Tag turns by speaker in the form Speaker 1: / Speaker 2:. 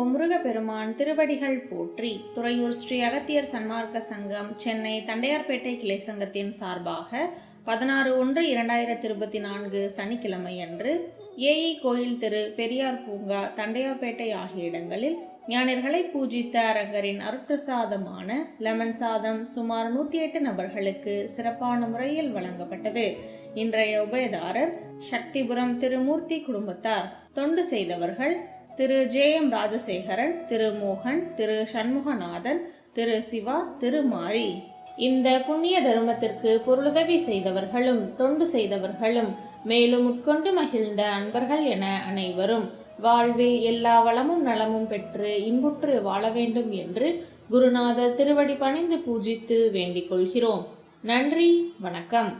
Speaker 1: ஒமுருக பெருமான் திருவடிகள் போற்றி துறையூர் ஸ்ரீ அகத்தியர் சன்மார்க்க சங்கம் சென்னை தண்டையார்பேட்டை கிளை சங்கத்தின் சார்பாக பதினாறு ஒன்று இரண்டாயிரத்தி இருபத்தி நான்கு சனிக்கிழமை அன்று ஏஇ கோயில் திரு பெரியார் பூங்கா தண்டையார்பேட்டை ஆகிய இடங்களில் ஞானியர்களை பூஜித்த அரங்கரின் அருட்பிரசாதமான லெமன் சாதம் சுமார் நூற்றி எட்டு நபர்களுக்கு சிறப்பான முறையில் வழங்கப்பட்டது. இன்றைய உபயதாரர் சக்திபுரம் திருமூர்த்தி குடும்பத்தார். தொண்டு செய்தவர்கள் திரு ஜே எம் ராஜசேகரன் திரு மோகன் திரு சண்முகநாதன் திரு சிவா திரு மாரி. இந்த புண்ணிய தர்மத்திற்கு பொருளுதவி செய்தவர்களும் தொண்டு செய்தவர்களும் மேலும் உட்கொண்டு மகிழ்ந்த அன்பர்கள் என அனைவரும் வாழ்வில் எல்லா வளமும் நலமும் பெற்று இன்புற்று வாழ வேண்டும் என்று குருநாதர் திருவடி பணிந்து பூஜித்து வேண்டிக் கொள்கிறோம். நன்றி வணக்கம்.